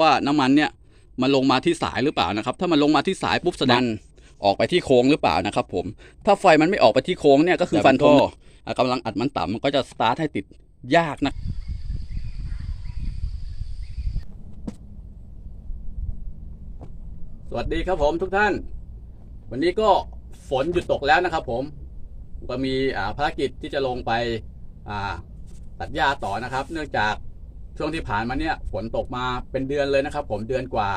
ว่าน้ำมันเนี่ยมันลงมาที่สายหรือเปล่านะครับ ถ้ามันลงมาที่สายปุ๊บแสดงออกไปที่โค้งหรือเปล่านะครับ ผม ถ้าไฟมันไม่ออกไปที่โค้งเนี่ยก็คือฟันธงอะกำลังอัดมันต่ำมันก็จะสตาร์ทให้ติดยากนะสวัสดีครับผมทุกท่าน วันนี้ก็ฝนหยุดตกแล้วนะครับ ผมก็มีอ่าภารกิจที่จะลงไปอ่าตัดหญ้าต่อนะครับ เนื่องจาก ช่วงที่ผ่านมาเนี่ยฝนตกมาเป็นเดือนเลยนะครับ ผมเดือนกว่า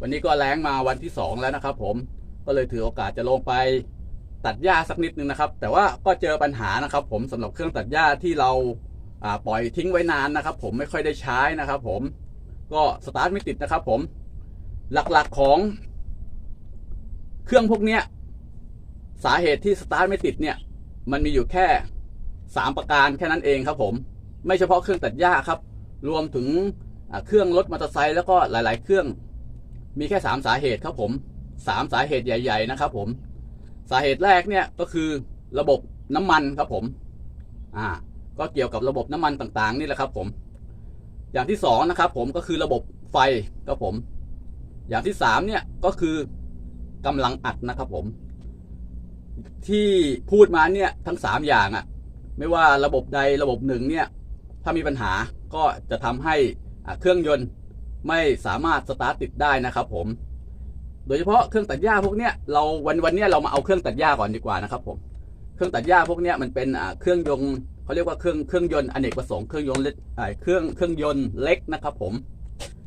วันนี้ก็แล้งมาวันที่สองแล้วนะครับ ผมก็เลยถือโอกาสจะลงไปตัดหญ้าสักนิดนึงนะครับ แต่ว่าก็เจอปัญหานะครับ ผมสำหรับเครื่องตัดหญ้าที่เราอ่าปล่อยทิ้งไว้นานนะครับ ผมไม่ค่อยได้ใช้นะครับ ผมก็สตาร์ทไม่ติดนะครับ ผมหลักๆของเครื่องพวกเนี้ยสาเหตุที่สตาร์ทไม่ติดเนี่ยมันมีอยู่แค่สามประการแค่นั้นเองครับ ผม ไม่เฉพาะเครื่องตัดหญ้าครับ รวมถึงเครื่องรถมอเตอร์ไซค์แล้วก็หลาย ๆ เครื่องมีแค่สามสาเหตุครับผมสามสาเหตุใหญ่ ๆ นะครับผม สาเหตุแรกเนี่ยก็คือระบบน้ำมันครับผม อ่า ก็เกี่ยวกับระบบน้ำมันต่าง ๆ นี่แหละครับผม อย่างที่สองนะครับผมก็คือระบบไฟครับผม อย่างที่สามเนี่ยก็คือกำลังอัดนะครับผม ที่พูดมาเนี่ยทั้งสามอย่างอะ่ะ ไม่ว่าระบบใดระบบหนึ่งเนี่ย ถ้ามีปัญหาก็จะทำให้เครื่องยนต์ไม่สามารถสตาร์ทติดได้นะครับผม โดยเฉพาะเครื่องตัดหญ้าพวกเนี้ยเราวันวันเนี้ยเรามาเอาเครื่องตัดหญ้าก่อนดีกว่านะครับผม เครื่องตัดหญ้าพวกเนี้ยมันเป็นเครื่องยนต์เขาเรียกว่าเครื่องเครื่องยนต์อเนกประสงค์เครื่องยนต์เล็กเครื่องเครื่องยนต์เล็กนะครับผม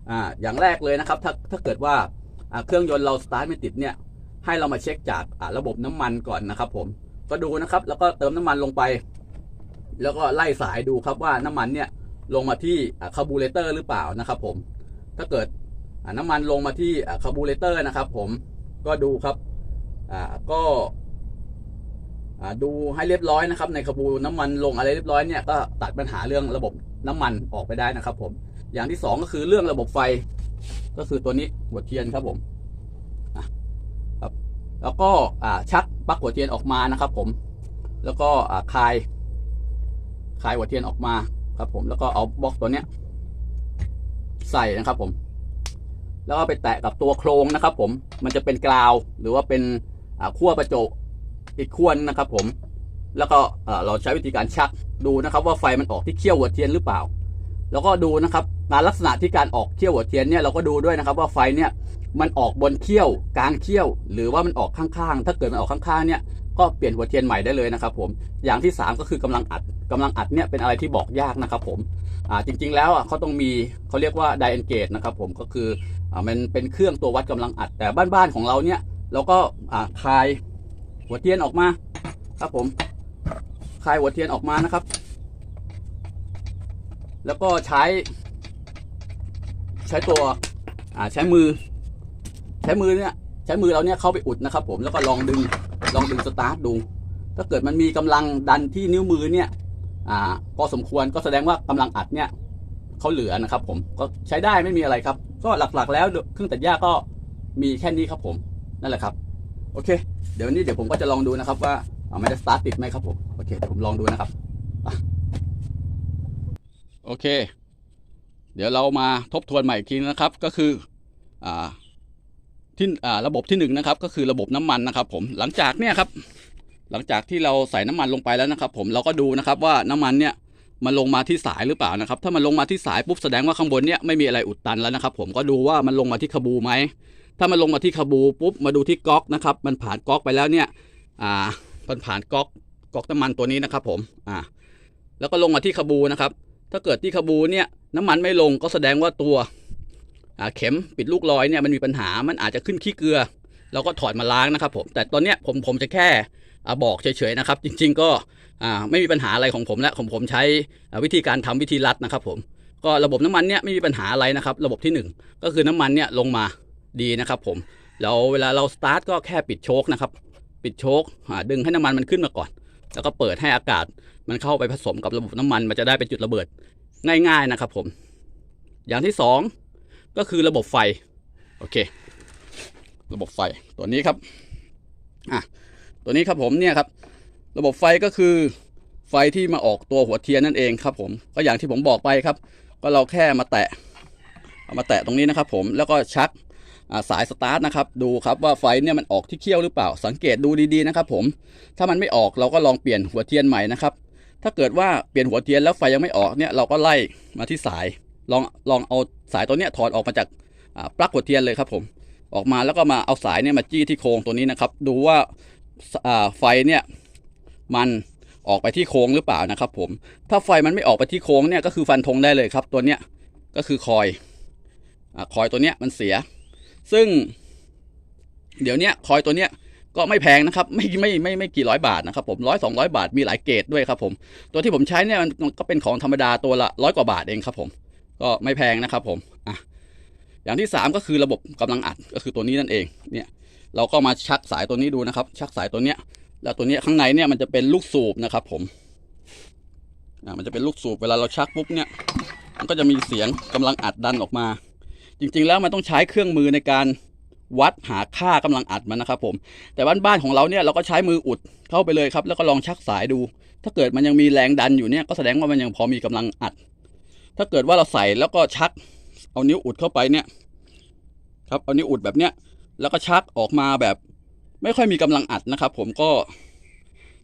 อ่าอย่างแรกเลยนะครับถ้าถ้าเกิดว่าเครื่องยนต์เราสตาร์ทไม่ติดเนี่ยให้เรามาเช็คจากระบบน้ำมันก่อนนะครับผมก็ดูนะครับแล้วก็เติมน้ำมันลงไป แล้วก็ไล่สายดูครับว่าน้ำมันเนี่ยลงมาที่คาร์บูเรเตอร์หรือเปล่านะครับผมถ้าเกิดน้ำมันลงมาที่คาร์บูเรเตอร์นะครับผมก็ดูครับอ่าก็ดูให้เรียบร้อยนะครับ ในคาร์บูน้ำมันลงอะไรเรียบร้อยเนี่ยก็ตัดปัญหาเรื่องระบบน้ำมันออกไปได้นะครับ ผม อย่างที่สองก็คือเรื่องระบบไฟ ก็คือตัวนี้หัวเทียนครับผมครับ แล้วก็ชักปลั๊กหัวเทียนออกมานะครับ ผม แล้วก็คลาย คลายหัวเทียนออกมาครับ ผมแล้วก็เอาบล็อกตัวเนี้ย ใส่นะครับ ผม แล้วก็ไปแตะกับตัวโครงนะครับ ผมมันจะเป็นกราว หรือว่าเป็นขั้วประโจกอีกขั้วนนะครับ ผม แล้วก็เราใช้วิธีการชักดูนะครับ ว่าไฟมันออกที่เขี้ยวหัวเทียนหรือเปล่า แล้วก็ดูนะครับงานลักษณะที่การออกเขี้ยวหัวเทียนเนี่ยเราก็ดูด้วยนะครับ ว่าไฟเนี่ยมันออกบนเขี้ยวกลางเขี้ยว หรือว่ามันออกข้างๆ ถ้าเกิดมันออกข้างๆเนี่ย ก็เปลี่ยนหัวเทียนใหม่ได้เลยนะครับผมอย่างที่สามก็คือกำลังอัดกำลังอัดเนี่ยเป็นอะไรที่บอกยากนะครับผมอ่าจริงๆแล้วอะเขาต้องมีเขาเรียกว่าไดเอนเกตนะครับผมก็คืออ่ามันเป็นเครื่องตัววัดกำลังอัดแต่บ้านๆของเราเนี่ยเราก็อ่าคลายหัวเทียนออกมาครับผมคลายหัวเทียนออกมานะครับ แล้วก็ใช้ ใช้ตัวอ่าใช้มือ ใช้มือเนี่ยใช้มือเราเนี่ยเข้าไปอุดนะครับ ผมแล้วก็ลองดึง ลองดึงสตาร์ทดู ถ้าเกิดมันมีกำลังดันที่นิ้วมือเนี่ย อ่า พอสมควรก็แสดงว่ากำลังอัดเนี่ยเขาเหลือนะครับ ผมก็ใช้ได้ไม่มีอะไรครับ ก็หลักๆ แล้วเครื่องตัดหญ้าก็มีแค่นี้ครับผมนั่นแหละครับ โอเค เดี๋ยววันนี้เดี๋ยวผมก็จะลองดูนะครับ ว่าอามันจะสตาร์ทติดไหมครับผมโอเคผมลองดูนะครับอโอเค เดี๋ยวเรามาทบทวนใหม่อีกทีนะครับ ก็คืออ่า ที่อ่าระบบที่หนึ่งนะครับก็คือระบบน้ำมันนะครับ ผมหลังจากเนี่ยครับ หลังจากที่เราใส่น้ำมันลงไปแล้วนะครับ ผมเราก็ดูนะครับว่าน้ำมันเนี่ยมันลงมาที่สายหรือเปล่านะครับ ถ้ามันลงมาที่สายปุ๊บแสดงว่าข้างบนเนี่ยไม่มีอะไรอุดตันแล้วนะครับ ผมก็ดูว่ามันลงมาที่คาบูไหมถ้ามันลงมาที่คาบูปุ๊บมาดูที่ก๊อกนะครับ มันผ่านก๊อกไปแล้วเนี่ยอ่ามันผ่านก๊อกก๊อกน้ำมันตัวนี้นะครับ ผมอ่าแล้วก็ลงมาที่คาบูนะครับ ถ้าเกิดที่คาบูเนี่ยน้ำมันไม่ลงก็แสดงว่าตัว เข็มปิดลูกลอยเนี่ยมันมีปัญหามันอาจจะขึ้นขี้เกลือ เราก็ถอดมาล้างนะครับผมแต่ตอนเนี้ยผมผมจะแค่อบอกเฉยๆนะครับ จริง ๆ ก็ไม่มีปัญหาอะไรของผมและของผมใช้วิธีการทำวิธีรัดนะครับ ผมก็ระบบน้ำมันเนี่ยไม่มีปัญหาอะไรนะครับ ระบบที่หนึ่งก็คือน้ำมันเนี่ยลงมาดีนะครับผมแล้วเวลาเราสตาร์ทก็แค่ปิดโชคนะครับ ปิดโชคดึงให้น้ำมันมันขึ้นมาก่อน แล้วก็เปิดให้อากาศมันเข้าไปผสมกับระบบน้ำมัน มันจะได้เป็นจุดระเบิดง่าย ๆนะครับ ผม อย่างที่สอง ก็คือระบบไฟ โอเค ระบบไฟตัวนี้ครับอะตัวนี้ครับผมเนี่ยครับ ระบบไฟก็คือไฟที่มาออกตัวหัวเทียนนั่นเองครับ ผมก็อย่างที่ผมบอกไปครับ ก็เราแค่มาแตะเอามาแตะตรงนี้นะครับ ผมแล้วก็ชักสายสตาร์ทนะครับดูครับว่าไฟเนี่ยมันออกที่เขี้ยวหรือเปล่า สังเกตดูดีๆนะครับ ผมถ้ามันไม่ออกเราก็ลองเปลี่ยนหัวเทียนใหม่นะครับ ถ้าเกิดว่าเปลี่ยนหัวเทียนแล้วไฟยังไม่ออกเนี่ยเราก็ไล่มาที่สาย ลองลองเอาสายตัวเนี้ยถอดออกมาจากปลั๊กหัวเทียนเลยครับผมออกมาแล้วก็มาเอาสายเนี่ยมาจี้ที่โครงตัวนี้นะครับ ดูว่าไฟเนี่ยมันออกไปที่โค้งหรือเปล่านะครับ ผม ถ้าไฟมันไม่ออกไปที่โค้งเนี่ยก็คือฟันธงได้เลยครับ ตัวเนี้ยก็คือคอยอคอยตัวเนี้ยมันเสีย ซึ่ง เดี๋ยวเนี้ยคอยตัวเนี้ยก็ไม่แพงนะครับ ไม่ไม่ไม่ไม่กี่ร้อยบาทนะครับผมร้อยสองร้อยบาทมีหลายเกรดด้วยครับผม ตัวที่ผมใช้เนี่ยมันก็เป็นของธรรมดาตัวละร้อยกว่าบาทเองครับผม ก็ไม่แพงนะครับผมอะอย่างที่สามก็คือระบบกำลังอัดก็คือตัวนี้นั่นเองเนี่ยเราก็มาชักสายตัวนี้ดูนะครับ ชักสายตัวเนี้ย แล้วตัวเนี้ยข้างในเนี่ยมันจะเป็นลูกสูบนะครับ ผมอ่ามันจะเป็นลูกสูบเวลาเราชักปุ๊บเนี่ย มันก็จะมีเสียงกำลังอัดดันออกมา จริงๆแล้วมันต้องใช้เครื่องมือในการวัดหาค่ากำลังอัดมันนะครับผม แต่บ้านบ้านๆของเราเนี่ยเราก็ใช้มืออุดเข้าไปเลยครับ แล้วก็ลองชักสายดู ถ้าเกิดมันยังมีแรงดันอยู่เนี่ยก็แสดงว่ามันยังพอมีกำลังอัด ถ้าเกิดว่าเราใส่แล้วก็ชัก เอานิ้วอุดเข้าไปเนี่ย ครับเอานิ้วอุดแบบเนี้ย แล้วก็ชักออกมาแบบ ไม่ค่อยมีกำลังอัดนะครับ ผมก็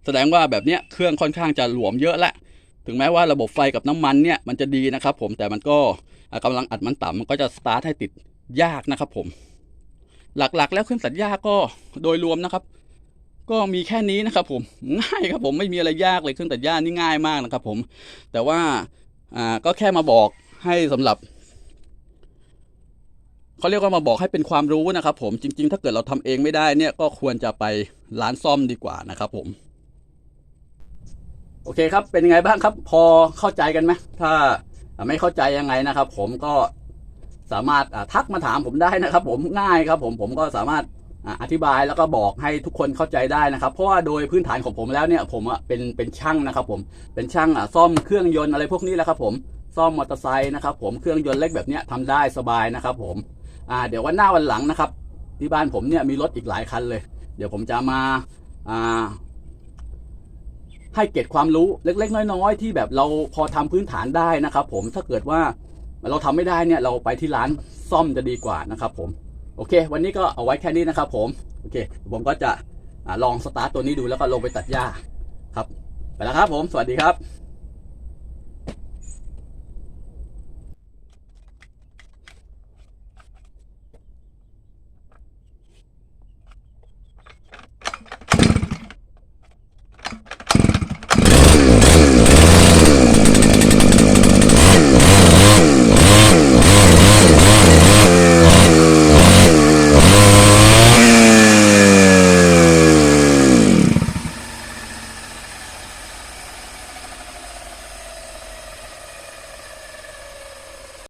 แสดงว่าแบบเนี้ยเครื่องค่อนข้างจะหลวมเยอะแหละ ถึงแม้ว่าระบบไฟกับน้ำมันเนี่ยมันจะดีนะครับ ผมแต่มันก็อ่ากำลังอัดมันต่ำมันก็จะสตาร์ทให้ติดยากนะครับ ผม หลักๆ แล้วเครื่องตัดหญ้าก็โดยรวมนะครับ ก็มีแค่นี้นะครับ ผมง่ายครับผมไม่มีอะไรยากเลยเครื่องตัดหญ้านี่ง่ายมากนะครับ ผม แต่ว่า อ่าก็แค่มาบอกให้สำหรับเขาเรียกว่ามาบอกให้เป็นความรู้นะครับผมจริง ๆ ถ้าเกิดเราทำเองไม่ได้เนี่ยก็ควรจะไปร้านซ่อมดีกว่านะครับผม โอเคครับ เป็นยังไงบ้างครับ พอเข้าใจกันไหมถ้าไม่เข้าใจยังไงนะครับ ผมก็สามารถทักมาถามผมได้นะครับ ผมง่ายครับ ผมผมก็สามารถ อธิบายแล้วก็บอกให้ทุกคนเข้าใจได้นะครับ เพราะว่าโดยพื้นฐานของผมแล้วเนี่ยผมเป็นเป็นช่างนะครับ ผมเป็นช่างอะซ่อมเครื่องยนต์อะไรพวกนี้แหละครับ ผมซ่อมมอเตอร์ไซค์นะครับ ผมเครื่องยนต์เล็กแบบเนี้ยทำได้สบายนะครับ ผมอ่าเดี๋ยววันหน้าวันหลังนะครับ ที่บ้านผมเนี่ยมีรถอีกหลายคันเลย เดี๋ยวผมจะมาอ่าให้เก็บความรู้เล็ก ๆ น้อย ๆ ที่แบบเราพอทำพื้นฐานได้นะครับ ผมถ้าเกิดว่าเราทำไม่ได้เนี่ยเราไปที่ร้านซ่อมจะดีกว่านะครับ ผม โอเค วันนี้ก็เอาไว้แค่นี้นะครับผม โอเค ผมก็จะอาลองสตาร์ทตัวนี้ดูแล้วก็ลงไปตัดหญ้าครับ ไปแล้วครับผม สวัสดีครับ